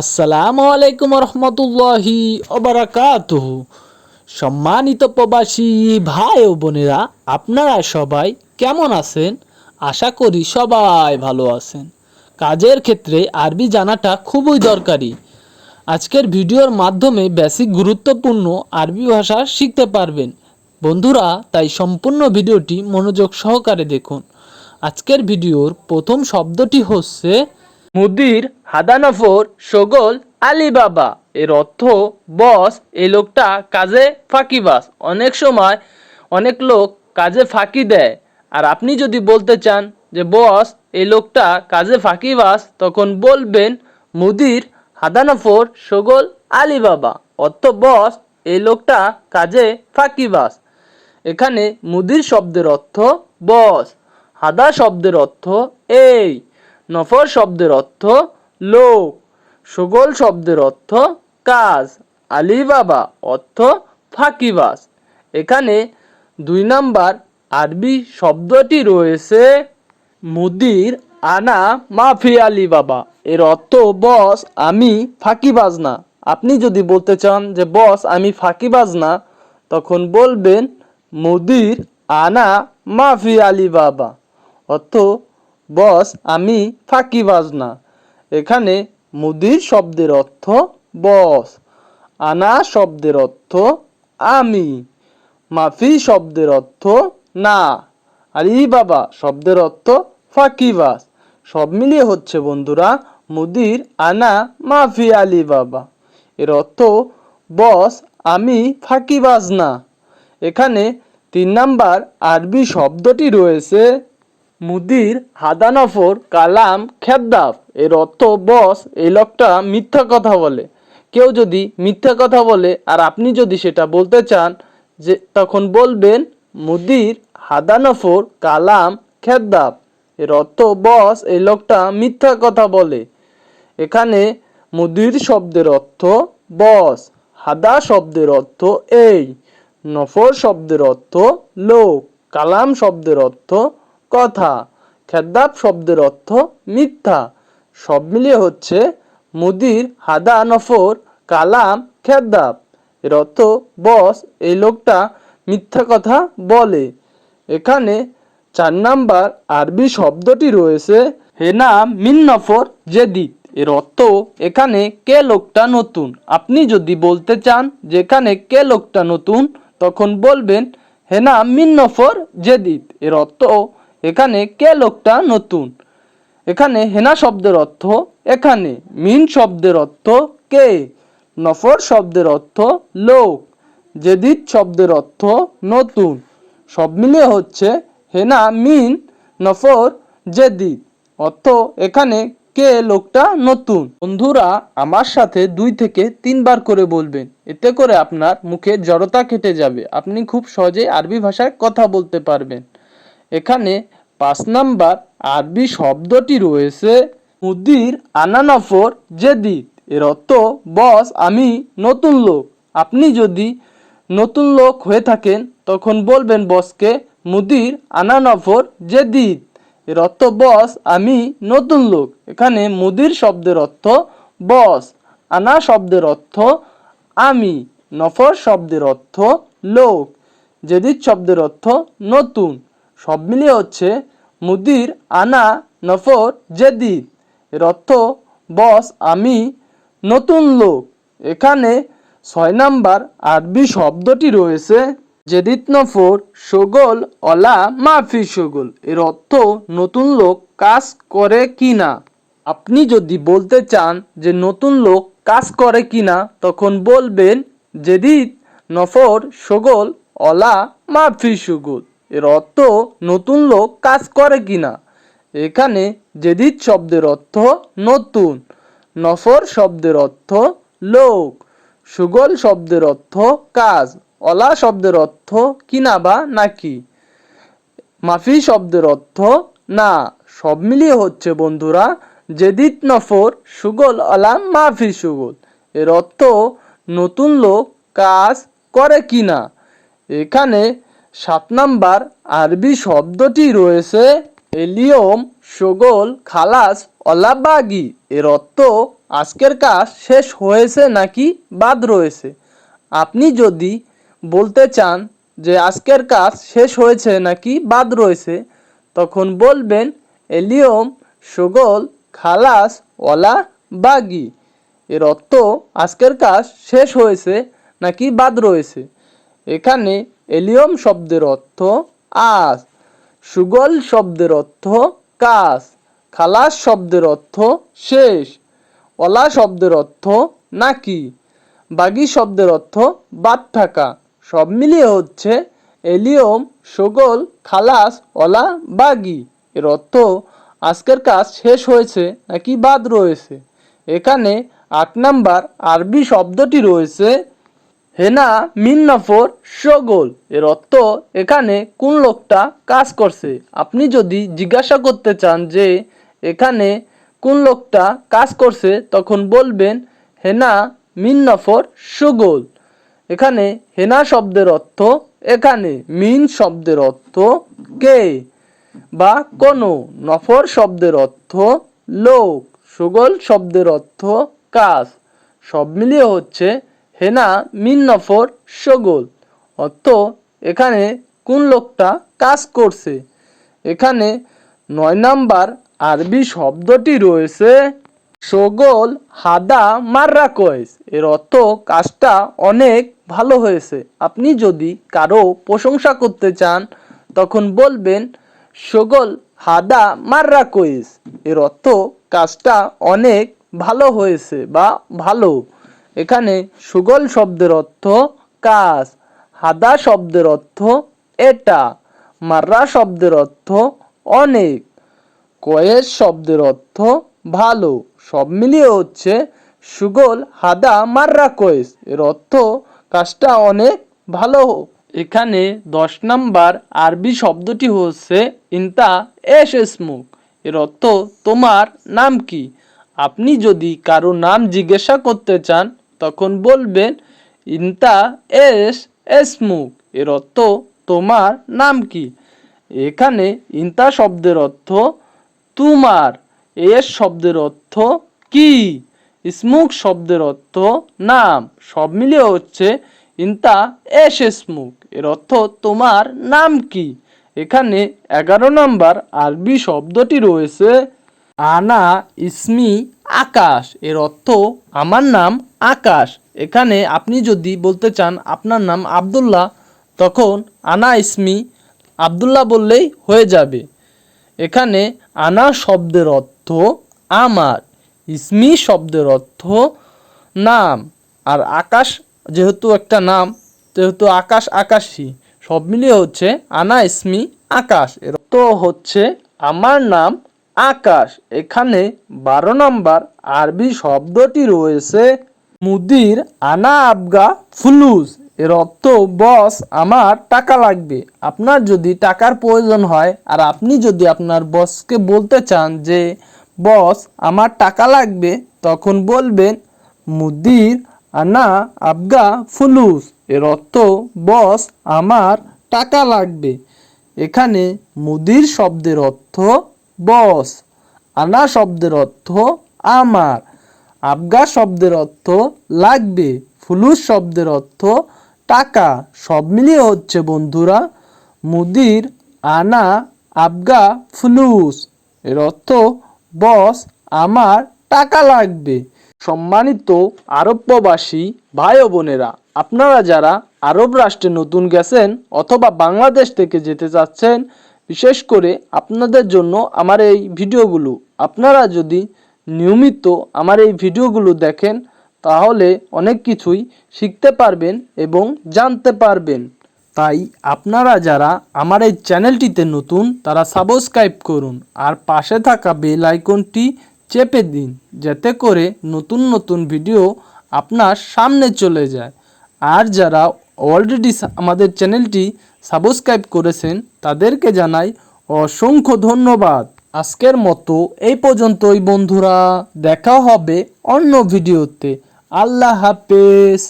আসসালামু আলাইকুম রহমতুল্লাহি অবরাকাতুহু সম্মানিত প্রবাসী ভাই ও বোনেরা, আপনারা সবাই কেমন আছেন? আশা করি সবাই ভালো আছেন। কাজের ক্ষেত্রে আরবি জানাটা খুবই দরকারি। আজকের ভিডিওর মাধ্যমে বেসিক গুরুত্বপূর্ণ আরবি ভাষা শিখতে পারবেন। বন্ধুরা, তাই সম্পূর্ণ ভিডিওটি মনোযোগ সহকারে দেখুন। আজকের ভিডিওর প্রথম শব্দটি হচ্ছে মুদির হাদানফর, সগোল, আলিবাবা। এর অর্থ, বস, এই লোকটা কাজে ফাঁকিবাস অনেক সময় অনেক লোক কাজে ফাঁকি দেয়। আর আপনি যদি বলতে চান যে, বস, এই লোকটা কাজে ফাঁকিবাস তখন বলবেন, মুদির, হাদানফর, সগোল, আলিবাবা। অর্থ, বস, এই লোকটা কাজে ফাঁকিবাস এখানে মুদির শব্দের অর্থ, বস। হাদা শব্দের অর্থ, এই। নফর শব্দের অর্থ লোক সুগল শব্দের অর্থ কাজ। আলী বাবা অর্থ ফাঁকিবাস এখানে দুই নাম্বার আরবি শব্দটি রয়েছে মুদির আনা মাফি আলী বাবা। এর অর্থ, বস, আমি ফাঁকিবাজ না। আপনি যদি বলতে চান যে, বস, আমি ফাঁকিবাজ না, তখন বলবেন, মুদির আনা মাফি আলী বাবা। অর্থ, বস, আমি ফাঁকিবাজ না। এখানে মুদির শব্দের অর্থ বস, আনা শব্দের অর্থ আমি, মাফি শব্দের অর্থ না ই বাবা শব্দের অর্থ ফাঁকিবাজ সব মিলিয়ে হচ্ছে বন্ধুরা মুদির, আনা, মাফি, আলী বাবা। এর অর্থ বস, আমি ফাঁকিবাজ না। এখানে তিন নাম্বার আরবি শব্দটি রয়েছে মুদির হাদানফর কালাম খেদ্দাফ। এর অর্থ, বস, এই লোকটা মিথ্যা কথা বলে। কেউ যদি মিথ্যা কথা বলে আর আপনি যদি সেটা বলতে চান, যে তখন বলবেন, মুদির হাদানফর কালাম খেদ্দাফ। এর অর্থ, বস, এই লোকটা মিথ্যা কথা বলে। এখানে মুদির শব্দের অর্থ, বস। হাদা শব্দের অর্থ, এই। নফর শব্দের অর্থ, লোক। কালাম শব্দের অর্থ কথা। খেদ্দাব শব্দের অর্থ মিথ্যা। সব মিলিয়ে হচ্ছে মুদির হাদা নফর, কালাম, খেদ্দাব। এর অর্থ, বস, এই লোকটা মিথ্যা কথা বলে। এখানে চার নাম্বার আরবি শব্দটি রয়েছে হেনা মিন নফর জেদিত এর অর্থ, এখানে কে লোকটা নতুন? আপনি যদি বলতে চান যে এখানে কে লোকটা নতুন? তখন বলবেন হেনা মিন নফর জেদিত এর অর্থ এখানে কে লোকটা নতুন? এখানে হেনা শব্দের অর্থ এখানে, মিন শব্দের অর্থ কে, নফর শব্দের অর্থ লোক জেদিত শব্দের অর্থ নতুন। সব মিলিয়ে হচ্ছে হেনা, মিন, নফর জেদিত অর্থ এখানে কে লোকটা নতুন? বন্ধুরা, আমার সাথে দুই থেকে তিনবার করে বলবেন। এতে করে আপনার মুখে জড়তা কেটে যাবে। আপনি খুব সহজেই আরবি ভাষায় কথা বলতে পারবেন। এখানে পাঁচ নাম্বার আরবি শব্দটি রয়েছে মুদির আনানফর জেদিদ। এর অর্থ, বস, আমি নতুন লোক। আপনি যদি নতুন লোক হয়ে থাকেন, তখন বলবেন বসকে মুদির আনানফর জেদিদ। এর অর্থ, বস, আমি নতুন লোক। এখানে মুদির শব্দের অর্থ, বস। আনা শব্দের অর্থ, আমি। নফর শব্দের অর্থ, লোক। জেদিদ শব্দের অর্থ, নতুন। সব মিলিয়ে হচ্ছে মুদির আনা, নফর, জেদিদ। এর অর্থ, বস, আমি নতুন লোক। এখানে ছয় নাম্বার আরবি শব্দটি রয়েছে জেদিত নফর, সগোল, অলা, মাফি, সগোল। এর অর্থ, নতুন লোক কাজ করে কি না? আপনি যদি বলতে চান যে নতুন লোক কাজ করে কি না, তখন বলবেন জেদিত নফর, সগোল, অলা, মাফি, সগোল। এর অর্থ নতুন লোক কাজ করে কি না এখানে জেদিত শব্দের অর্থ নতুন, নফর শব্দের অর্থ লোক, সুগল শব্দের অর্থ কাজ, অলা শব্দের অর্থ কিনা বা নাকি, মাফি শব্দের অর্থ না। সব মিলিয়ে হচ্ছে বন্ধুরা জেদিত নফর, সুগল আলাম মাফি, সুগল। এর অর্থ নতুন লোক কাজ করে কিনা। এখানে সাত নাম্বার আরবি শব্দটি রয়েছে এলিয়ম সগোল খালাস, অলাবাগি। এর অর্থ, আজকের কাজ শেষ হয়েছে নাকি বাদ রয়েছে? আপনি যদি বলতে চান যে, আজকের কাজ শেষ হয়েছে নাকি বাদ রয়েছে? তখন বলবেন, এলিয়ম সুগল খালাস ওলা বাগি এর অর্থ, আজকের কাজ শেষ হয়েছে নাকি বাদ রয়েছে? এখানে এলিয়ম শব্দের অর্থ আস, সুগল শব্দের অর্থ কাজ খালাস শব্দের অর্থ শেষ, অলা শব্দের অর্থ নাকি, বাগি শব্দের অর্থ বাদ থাকা। সব মিলিয়ে হচ্ছে এলিয়ম, সগোল, খালাস, অলা, বাগি। এর অর্থ আজকের কাজ শেষ হয়েছে নাকি বাদ রয়েছে। এখানে আট নাম্বার আরবি শব্দটি রয়েছে হেনা মিন্নাফর সগোল। এর অর্থ, এখানে কোন লোকটা কাজ করছে? আপনি যদি জিজ্ঞাসা করতে চান যে, এখানে কোন লোকটা কাজ করছে, তখন বলবেন, হেনা মিন্নাফর সুগোল। এখানে হেনা শব্দের অর্থ, এখানে মিন শব্দের অর্থ, কে? বা কোনো। নফর শব্দের অর্থ, লোক। সুগল শব্দের অর্থ, কাজ। সব মিলিয়ে হচ্ছে হেনা মিন সগোল। অর্থ, এখানে কোন লোকটা কাজ করছে? এখানে নয় নাম্বার আরবি শব্দটি রয়েছে, সগোল হাদা মাররা কয়েস। এর অর্থ, কাজটা অনেক ভালো হয়েছে। আপনি যদি কারও প্রশংসা করতে চান, তখন বলবেন, সগোল হাদা মাররা কয়েস। এর অর্থ, কাজটা অনেক ভালো হয়েছে বা ভালো। এখানে সুগল শব্দের অর্থ কাজ, হাদা শব্দের অর্থ এটা, মাররা শব্দের অর্থ অনেক কয়েস শব্দের অর্থ ভালো, সব মিলিয়ে হচ্ছে সুগল, হাদা, মাররা কয়েস এর অর্থ কাজটা অনেক ভালো। এখানে দশ নাম্বার আরবি শব্দটি হচ্ছে ইন্তা এস এসমুক এর অর্থ তোমার নাম কি? আপনি যদি কারও নাম জিজ্ঞাসা করতে চান তখন বলবেন, ইন্তা এস এসমুক এর অর্থ তোমার নাম কি? এখানে ইন্তা শব্দের অর্থ তোমার, এস শব্দের অর্থ কি? স্মুক শব্দের অর্থ নাম, সব মিলিয়ে হচ্ছে ইন্তা এস স্মুক এর অর্থ তোমার নাম কি? এখানে এগারো নম্বর আরবি শব্দটি রয়েছে, আনা ইসমি আকাশ, এর অর্থ আমার নাম আকাশ। এখানে আপনি যদি বলতে চান আপনার নাম আব্দুল্লাহ, তখন আনা ইসমি আব্দুল্লাহ বললেই হয়ে যাবে। এখানে আনা শব্দের অর্থ আমার, ইসমি শব্দের অর্থ নাম। আর আকাশ যেহেতু একটা নাম, যেহেতু আকাশ আকাশী, সব মিলিয়ে হচ্ছে আনা ইসমি আকাশ। এর তো হচ্ছে আমার নাম আকাশ। এখানে বারো নম্বর আরবি শব্দটি রয়েছে মুদির আনা আবগা ফুলুস এর অর্থ, বস, আমার টাকা লাগবে। আপনার যদি টাকার প্রয়োজন হয়, আর আপনি যদি আপনার বসকে বলতে চান যে, বস, আমার টাকা লাগবে, তখন বলবেন, মুদির আনা আবগা ফুলুস এর অর্থ, বস, আমার টাকা লাগবে। এখানে মুদির শব্দের অর্থ বস। আনা শব্দের অর্থ আমার। আবগা শব্দের অর্থ লাগবে। ফুলুস শব্দের অর্থ টাকা। সব মিলিয়ে হচ্ছে বন্ধুরা মুদির আনা, আবগা, ফুলুস। এর অর্থ বস, আমার টাকা লাগবে। সম্মানিত আরব প্রবাসী ভাই বোনেরা, আপনারা যারা আরব রাষ্ট্রে নতুন গেছেন অথবা বাংলাদেশ থেকে যেতে চাচ্ছেন বিশেষ করে আপনাদের জন্য আমার এই ভিডিওগুলো। আপনারা যদি নিয়মিত আমার এই ভিডিওগুলো দেখেন, তাহলে অনেক কিছুই শিখতে পারবেন এবং জানতে পারবেন। তাই আপনারা যারা আমার এই চ্যানেলটিতে নতুন, তারা সাবস্ক্রাইব করুন আর পাশে থাকা বেল আইকনটি চেপে দিন, যাতে করে নতুন নতুন ভিডিও আপনার সামনে চলে যায়। আর যারা অলরেডি আমাদের চ্যানেলটি সাবস্ক্রাইব করেছেন তাদেরকে জানাই অসংখ্য ধন্যবাদ। আজকের মতো এই পর্যন্তই বন্ধুরা, দেখা হবে অন্য ভিডিওতে। আল্লাহ হাফেজ।